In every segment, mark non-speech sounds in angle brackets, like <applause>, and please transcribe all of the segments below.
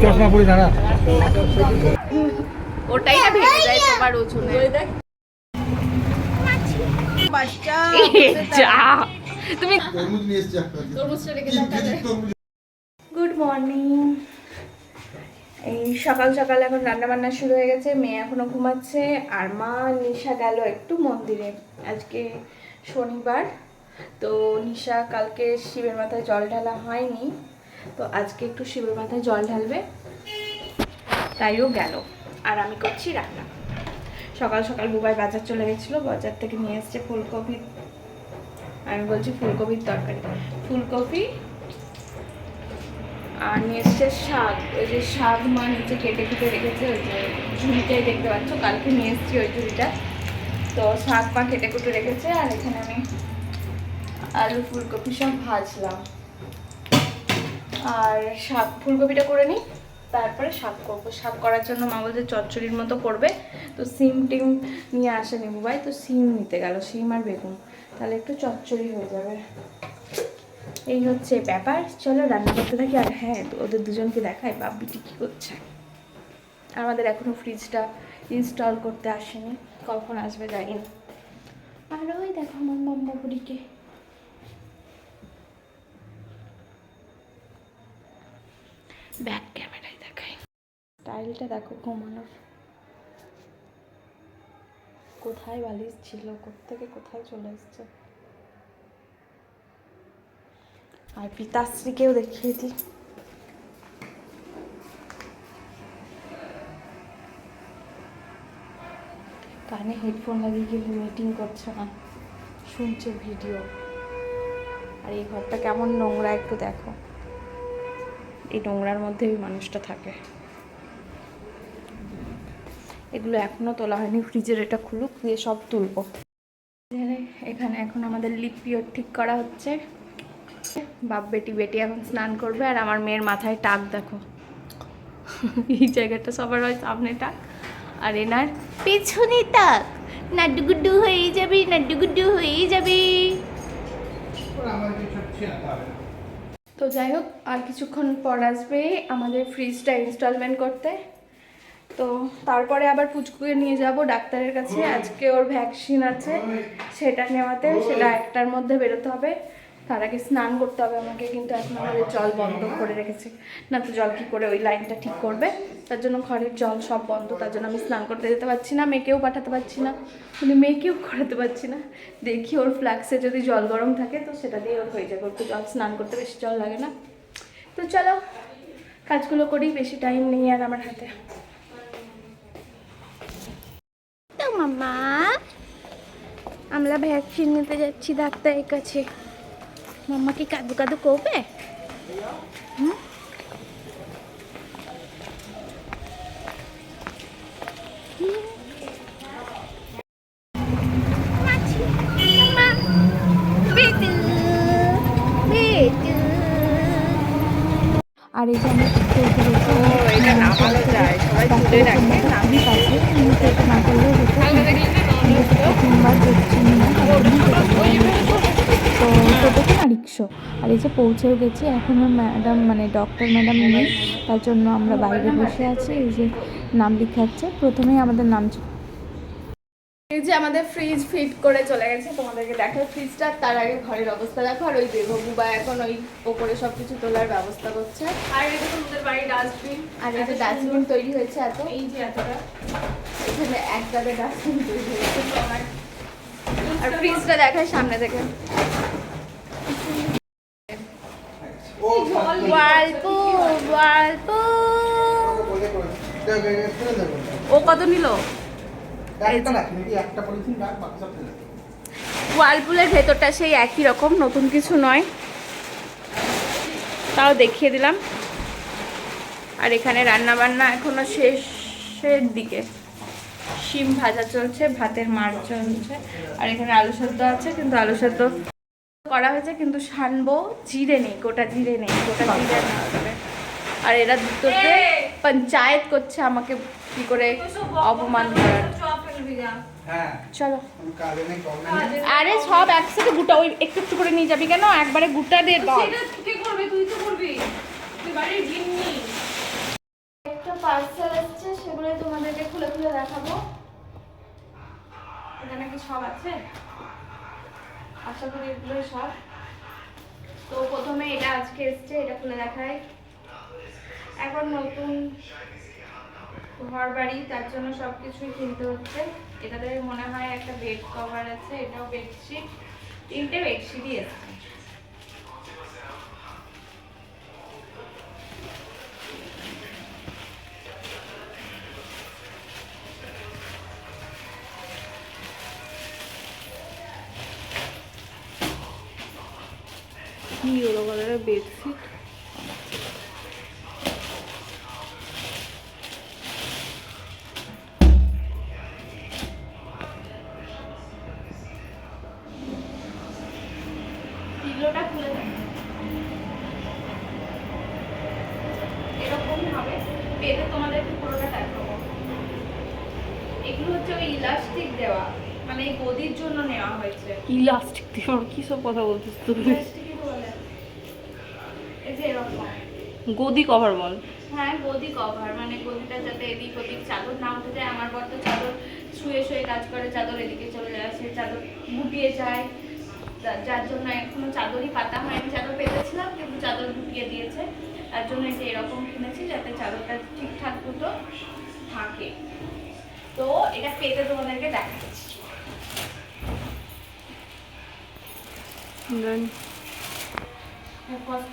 চশমা পরে দাঁড়া। ওটাই না ভেঙে যায় তোমার যা। তুমি তরমুজ গুড মর্নিং এই সকাল সকাল এখন রান্না বান্না শুরু হয়ে গেছে মেয়ে এখনও ঘুমাচ্ছে আর মা নিশা গেল একটু মন্দিরে। আজকে শনিবার তো নিশা কালকে শিবের মাথায় জল ঢালা হয়নি। তো আজকে একটু শিবের মাথায় জল ঢালবে, তাইও গেল। আর আমি করছি রান্না। সকাল সকাল বুবাই বাজার চলে গেছিল, বাজার থেকে নিয়ে এসছে ফুলকপি। আমি বলছি ফুলকপির তরকারি। ফুলকপি আর নিয়ে এসছে শাক। ওই যে শাক মা নিচে কেটে কেটে রেখেছে, ওই যে ঝুড়িটাই দেখতে পাচ্ছ, কালকে নিয়ে এসছি ওই ঝুড়িটা। তো শাক মা কেটে কুটে রেখেছে, আর এখানে আমি আলু ফুলকপি সব ভাজলাম। আর শাক ফুলকপিটা করে নিই, তারপরে শাক করব। শাক করার জন্য মা বলছে চচ্চড়ির মতো করবে। তো সিম টিম নিয়ে আসেনি বুবাই তো সিম নিতে গেল, সিম আর বেগুন। তাহলে একটু চচ্চড়ি হয়ে যাবে। এই হচ্ছে ব্যাপার। চলো রান্না করতে থাকি। আর হ্যাঁ ওদের দুজনকে দেখায় বাপিটি কী করছে। আমাদের এখনও ফ্রিজটা ইনস্টল করতে আসেনি। কখন আসবে জানি না। আর ওই দেখো আমার মাম্মা বুড়িকে ব্যাক ক্যামেরায় দেখাই। স্টাইলটা দেখো ঘুমানোর। কোথায় বালিশ ছিল? কোত্থেকে কোথায় চলে এসছে? আর পিতাশ্রীকেও দেখিয়ে দিই। কানে হেডফোন লাগিয়ে কিন্তু মিটিং করছে না। শুনছে ভিডিও আর এই ঘরটা কেমন নোংরা একটু দেখো। এই নোংরার মধ্যে ওই মানুষটা থাকে। এগুলো এখনও তোলা হয়নি, ফ্রিজের এটা খুলুক, দিয়ে সব তুলবো। এখানে এখন আমাদের লিপিও ঠিক করা হচ্ছে। বাপ বেটি বেটি এখন স্নান করবে, আর আমার মেয়ের মাথায় টাক দেখো। এই জায়গাটা সবার হয়, সামনে টাক, আর এনার পেছনে টাক। নাড্ডুগুড্ডু হয়ে যাবি, নাড্ডুগুড্ডু হয়ে যাবি। তো যাই হোক, আর কিছুক্ষণ পর আসবে আমাদের ফ্রিজটা ইনস্টলমেন্ট করতে। তো তারপরে আবার পুচকুকে নিয়ে যাব ডাক্তারের কাছে। আজকে ওর ভ্যাকসিন আছে, সেটা নেওয়াতে সেটা একটার মধ্যে বেরোতে হবে। তার আগে স্নান করতে হবে আমাকে, কিন্তু এখন আমাদের জল বন্ধ করে রেখেছে। না তো জল কী করে ওই লাইনটা ঠিক করবে? তার জন্য ঘরের জল সব বন্ধ, তার জন্য আমি স্নান করতে যেতে পারছি না, মেয়েকেও পাঠাতে পারছি না। মানে মেয়েকেও করাতে পারছি না। দেখি ওর ফ্ল্যাক্সে যদি জল গরম থাকে, তো সেটা দিয়ে ওর হয়ে যাবে। ওর জল স্নান করতে বেশি জল লাগে না। তো চলো, কাজগুলো করি, বেশি টাইম নেই আর আমার হাতে। মামা, আমরা ভ্যাকসিন নিতে যাচ্ছি ডাক্তারের কাছে। মাম্মা কি কাদু কাদু করবে হুম? আর এই যে আমরা না করলেও হতো তিনবার দেখছি। না তো টোটোতে না রিক্সো। আর এই যে পৌঁছেও গেছি এখনও ম্যাডাম মানে ডক্টর ম্যাডাম নেই তার জন্য আমরা বাইরে বসে আছি এই যে নাম লিখাচ্ছে। প্রথমেই আমাদের নাম এই যে আমাদের ফ্রিজ ফিট করে চলে গেছে তোমাদেরকে দেখো ফ্রিজটা তার আগে ঘরের অবস্থা দেখো আর ওই দেবো বুবা এখন ওই ওপরে সব কিছু তোলার ব্যবস্থা করছে। আর এটা তোমাদের বাড়ির ডাস্টবিন আর এই যে ডাস্টবিন তৈরি হয়েছে এত। এই যে এতটা। এখানে এক ডাস্টবিন তৈরি হয়েছে। আর ফ্রিজটা দেখায় সামনে থেকে ও ও কত নিল। ওয়ালপুলের ভেতরটা সেই একই রকম নতুন কিছু নয়। তাও দেখিয়ে দিলাম। আর এখানে রান্না বান্না এখনও শেষের দিকে। শিম ভাজা চলছে ভাতের মার চলছে। আর এখানে আলু সেদ্ধ আছে কিন্তু আলু সেদ্ধ করা হয়েছে কিন্তু সানবো জিরে নেই গোটা জিরে নেই গোটা জিরে না আর এরা দুটোতে পঞ্চায়েত করছে আমাকে কি করে অপমান করার। হ্যাঁ চলো। আরে সব একসাথে গুটা ওই একটু একটু করে নিয়ে যাবি কেন? একবারে গুটা দিয়ে দাও সেটা করবে? তুই তো করবি। তুই বাড়ির গিন্নি। পার্সেল এসছে সেগুলো তোমাদেরকে খুলে খুলে দেখাবো। এখানে কি সব আছে? আশা করি এগুলোই সব। তো প্রথমে এটা আজকে এসছে, এটা খুলে দেখায় এখন নতুন ঘর বাড়ি তার জন্য সব কিছুই কিনতে হচ্ছে। এটাতে মনে হয় একটা বেড কভার আছে, এটাও বেডশিট তিনটে বেডশিটই এসছে। ইয়েলো কালারের বেডশিট তোমাদেরকে পুরোটা দেখাবো এগুলো হচ্ছে ওই ইলাস্টিক দেওয়া মানে এই গদির জন্য নেওয়া হয়েছে। ইলাস্টিক দিয়ে কি সব কথা বলছিস তুই ইলাস্টিকই বলে এই যে এরকম গদি কভার বল। হ্যাঁ গদি কভার মানে গদিটা যাতে এদিক ওদিক চাদর না উঠে যায়। আমার বর তো চাদর শুয়ে শুয়ে কাজ করে চাদর এদিকে চলে যায় সে চাদর গুটিয়ে যায়। যার জন্য এখনও চাদরই পাতা হয়নি চাদর পেতেছিলাম কিন্তু চাদর গুটিয়ে দিয়েছে। তার জন্য যে এরকম কিনেছি যাতে চাদরটা ঠিকঠাক মতো থাকে। তো এটা পেতে তোমাদেরকে দেখাচ্ছি। দেন হ্যাঁ, কত?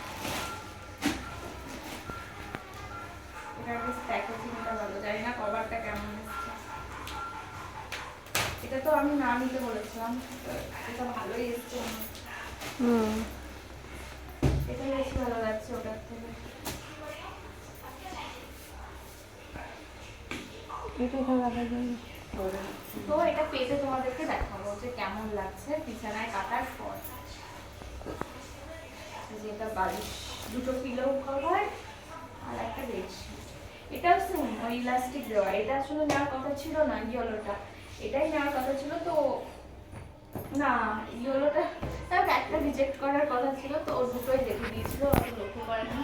বেশ প্যাকেজিংটা ভালো জানি না কভারটা কেমন এসছে। এটা তো আমি না নিতে বলেছিলাম এটা ভালোই এসছে। হুম। এটা বেশি ভালো লাগছে ওটার থেকে। এটা তো এটা পেতে তোমাদেরকে দেখাবো যে কেমন লাগছে বিছানায় কাটার পর। যেটা বালিশ দুটো পিলো কভার আর একটা বেডশিট এটাও সেম ওই ইলাস্টিক দেওয়া। এটা আসলে নেওয়ার কথা ছিল না, ইয়েলোটা। এটাই নেওয়ার কথা ছিল, তো না, ইয়েলোটা তার একটা রিজেক্ট করার কথা ছিল, তো ওর দুটোই দেখে দিয়েছিল, অত লক্ষ্য করে না।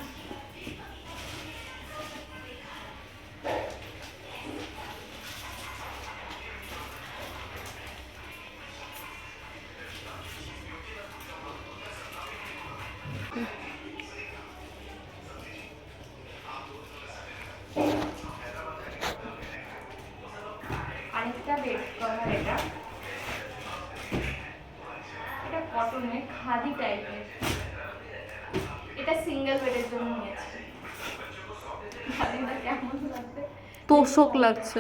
তোষক লাগছে।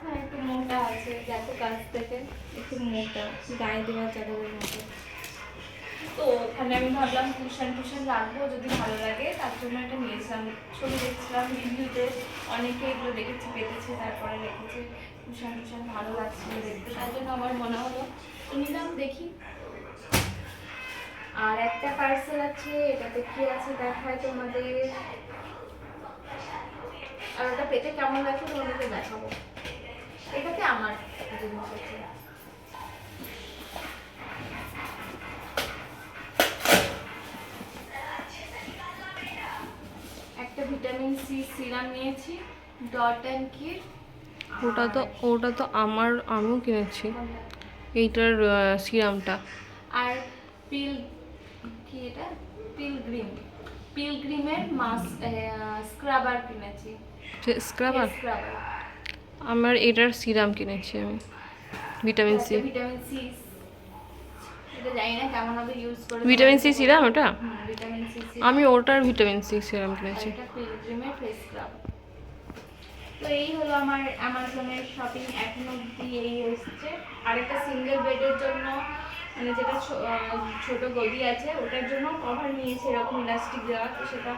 হ্যাঁ একটু মোটা আছে কাছ থেকে। একটু মোটা চাদরের তো আমি ভাবলাম টুশন রাখব, যদি ভালো লাগে, তার জন্য নিয়েছিলাম, ছবি দেখছিলাম অনেকে এগুলো দেখেছি তারপরে টুশন ভালো দেখতে, তার জন্য আমার মনে হলো দেখি। আর একটা পার্সেল আছে, এটাতে কি আছে দেখায় তোমাদের? আর ওটা পেতে কেমন লাগছে তোমাদেরকে দেখাবো? এটাতে আমার জিনিস আছে। একটা ভিটামিন সি সিরাম নিয়েছি ডট অ্যান্ড কিট ওটা তো ওটা তো আমার আমিও কিনেছি। এইটার সিরামটা। আর পিল কি এটা? পিলগ্রিম পিলগ্রিমের মাস স্ক্রাবার কিনেছি। স্ক্রাবার? স্ক্রাবার। আমার এটার সিরাম কিনেছি আমি vitamin C. Vitamin C. Vitamin C serum ওটা? আমি ওটার ভিটামিন সি সিরাম কিনেছি। তো এই হলো আমার অ্যামাজনের শপিং এখন অবধি এই এসছে আর একটা সিঙ্গেল বেডের জন্য মানে যেটা ছোট গদি আছে ওটার জন্য কভার নিয়েছে এরকম ইলাস্টিক দেওয়া তো সেটা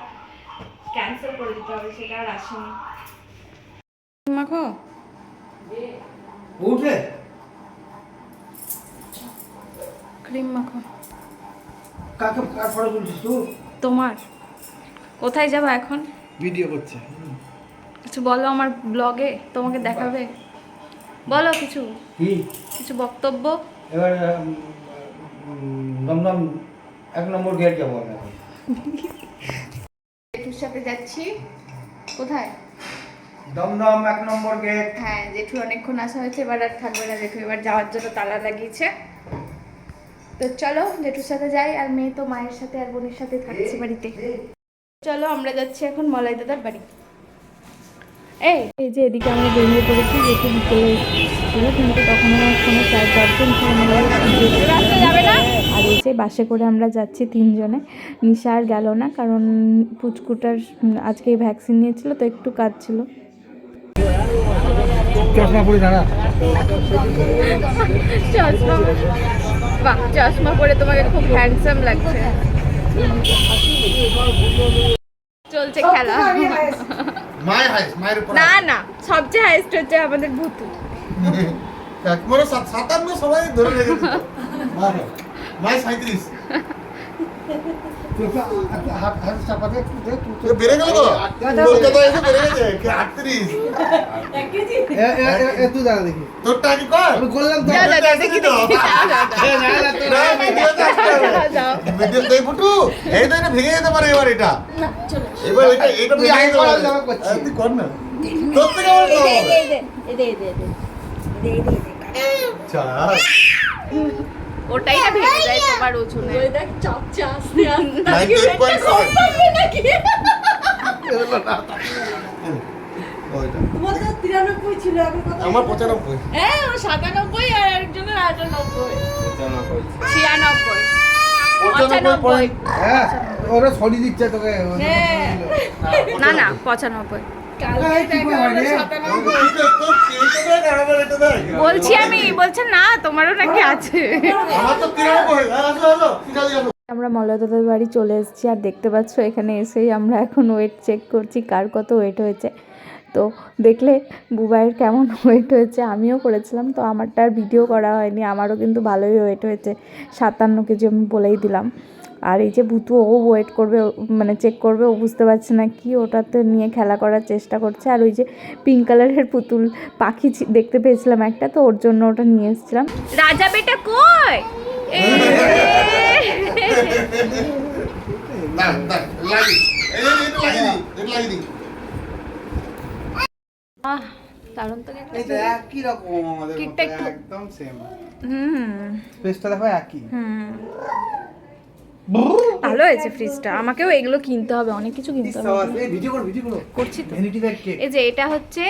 ক্যান্সেল করে দিতে হবে সেটা আর আসেনি। মাখো? উঠে। ক্রিম মাখো। কাকে কার ফটো তুলছিস তুই? তোমার। কোথায় যাব এখন? ভিডিও করছে। কিছু বলো আমার ব্লগে তোমাকে দেখাবে? বলো কিছু। কি? কিছু বক্তব্য? এবার দমদম এক নম্বর গেট যাব আমি এখন। জেঠুর সাথে যাচ্ছি। কোথায়? দমদম এক নম্বর গেট। হ্যাঁ জেঠু অনেকক্ষণ আসা হয়েছে এবার আর থাকবে না জেঠু এবার যাওয়ার জন্য তালা লাগিয়েছে। তো চলো জেঠুর সাথে যাই আর মেয়ে তো মায়ের সাথে আর বোনের সাথে থাকছে বাড়িতে। চলো আমরা যাচ্ছি এখন মলাই দাদার বাড়ি। এই এই যে এদিকে আমরা বেরিয়ে পড়েছি যেহেতু বিকেলে ছিল কিন্তু তখন আমার কোনো চার পাঁচজন রাস্তা যাবে না? আর যে বাসে করে আমরা যাচ্ছি তিনজনে নিশা আর গেল না কারণ পুচকুটার আজকে ভ্যাকসিন নিয়েছিল তো একটু কাজ ছিল চশমা পরে দাঁড়া। চশমা বাহ চশমা পরে তোমাকে খুব হ্যান্ডসাম লাগছে। চলছে খেলা। না না সবচেয়ে হাইস্ট হচ্ছে আমাদের ভূতু। মানে সাতান্ন সবাই ধরে সাঁত্রিশ বেড়ে গেল তো এসে বেড়ে গেছে আটত্রিশ তুই দাঁড়া দেখি তোরটা কি কর আমি করলাম তো দেখি, ফুটু এই তো এটা ভেঙে যেতে পারে এবার এটা এবার এটা এটা ভেঙে যেতে কর, পারে আমি করছি। আরে তুই কর না তোর থেকে আমার ওটাই না ভেঙে যায় তোমার আমার পঁচানব্বই। সাতানব্বই আর একজনের আটানব্বই পঁচানব্বই ছিয়ানব্বই হ্যাঁ ওরা সরি দিচ্ছে তোকে। না না পঁচানব্বই। হয়? বলছি আমি বলছে না তোমারও নাকি আছে। আমার আসো আমরা মলয়দাদের বাড়ি চলে এসেছি আর দেখতে পাচ্ছ এখানে এসেই আমরা এখন ওয়েট চেক করছি কার কত ওয়েট হয়েছে। তো দেখলে বুবাইয়ের কেমন ওয়েট হয়েছে আমিও করেছিলাম তো আমারটা আর ভিডিও করা হয়নি আমারও কিন্তু ভালোই ওয়েট হয়েছে সাতান্ন কেজি আমি বলেই দিলাম। আর এই যে ভুতু ও ওয়েট করবে ও- মানে চেক করবে ও বুঝতে পারছে না কি ওটাতে নিয়ে খেলা করার চেষ্টা করছে। আর ওই যে পিঙ্ক কালারের পুতুল পাখি দেখতে পেয়েছিলাম একটা তো ওর জন্য ওটা নিয়ে এসেছিলাম। রাজা বেটা কই? দারুণ তো একই রকম আমাদের মতো, কেকটা একটু- একদম সেম হুম। স্পেসটা দেখো একই। হুম। ভালো হয়েছে ফ্রিজটা আমাকেও এগুলো কিনতে হবে অনেক কিছু কিনতে হবে। এই করছি তো। এই যে এটা হচ্ছে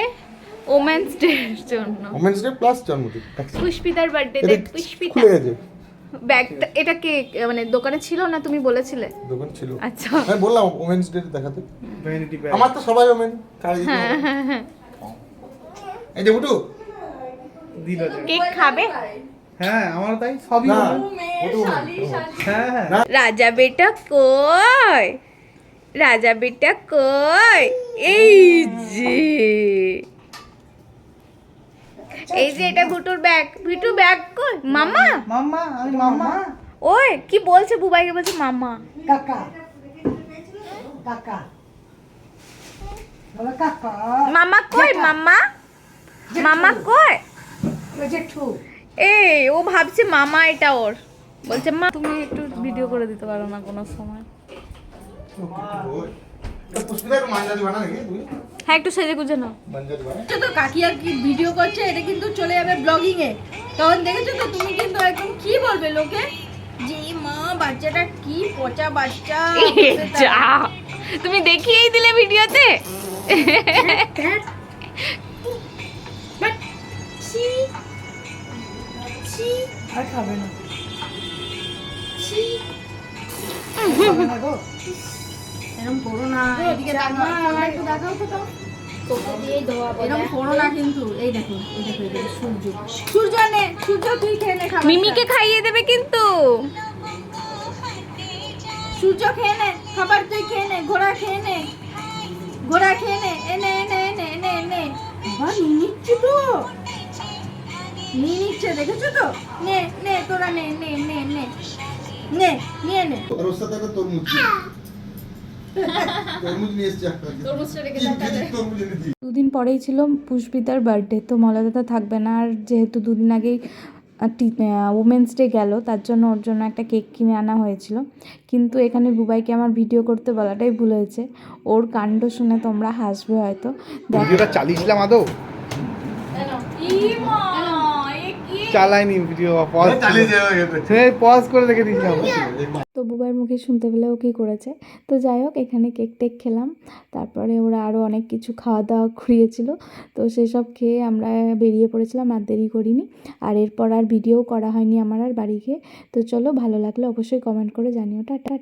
ওমেন্স ডে এর জন্য। ওমেন্স ডে প্লাস জন্মদিন পুষ্পিতার বার্থডে এটা পুষ্পিতা। খুলে গেছে। ব্যাগটা এটা কে মানে দোকানে ছিল না তুমি বলেছিলে? দোকান ছিল। আচ্ছা। আমি বললাম ওমেন্স ডে দেখাতে। ভ্যানিটি ব্যাগ আমার তো সবাই ওমেন কারি এই যে বুটু দিল কেক খাবে? হ্যাঁ আমার তাই সবই হ্যাঁ। রাজা বেটা কই? রাজা বেটা কই? এই যে। এই যে এটা ভুটুর ব্যাগ। ভুটুর ব্যাগ কই? মামা? মামা আমি মাম্মা ওই কি বলছে বুবাইকে? বলছে মামা। কাকা। কাকা। মামা কই মামা? মামা কই? জেঠু। এই ও ভাবছে মামা এটা ওর। বলছে মা তুমি একটু ভিডিও করে দিতে পারো না কোনো সময়। হ্যাঁ একটু সেজে গুজে নাও? তো কাকিয়া কি ভিডিও করছে? এটা কিন্তু চলে যাবে ব্লগিং এ। তখন দেখেছ তো তুমি কিন্তু একদম কি বলবে লোকে? যে মা বাচ্চাটা কি পচা বাচ্চা? তুমি দেখিয়েই দিলে ভিডিওতে। <laughs> But ছি ছি। আর খাবে না। এরকম করো না এদিকে তাকাও একটু দেখাও তো তো। মিমিকে খাইয়ে দেবে কিন্তু। সূর্য খেয়ে নে খাবার তুই খেয়ে নে ঘোড়া খেয়ে নে। ঘোড়া খেয়ে নে এনে এনে এনে এনে এনে। বাবা দেখেছ তো? নে নে তোরা নে নে নে নে। নে নিয়ে নে। <laughs> তরমুজ। নিয়ে এনেছি দুদিন পরেই ছিল পুষ্পিতার বার্থডে তো মলাদাদা থাকবে না আর যেহেতু দুদিন আগেই উমেন্স ডে গেল তার জন্য ওর জন্য একটা কেক কিনে আনা হয়েছিল। কিন্তু এখানে বুবাইকে আমার ভিডিও করতে বলাটাই ভুল হয়েছে। ওর কাণ্ড শুনে তোমরা হাসবে হয়তো। দেখো ভিডিওটা চালিয়েছিলাম আদৌ? চালাইনি ভিডিও পজ। পজ করে। রেখে দিয়েছিলাম। তো বুবাইয়ের মুখে শুনতে পেলে ও কী করেছে? তো যাই হোক এখানে কেক টেক খেলাম। তারপরে ওরা আরও অনেক কিছু খাওয়া দাওয়া ঘুরিয়েছিল। তো সেসব খেয়ে আমরা বেরিয়ে পড়েছিলাম আর দেরি করিনি। আর এরপর আর ভিডিও করা হয়নি আমার আর বাড়ি গিয়ে তো চলো ভালো লাগলে অবশ্যই কমেন্ট করে জানিও। টাটা।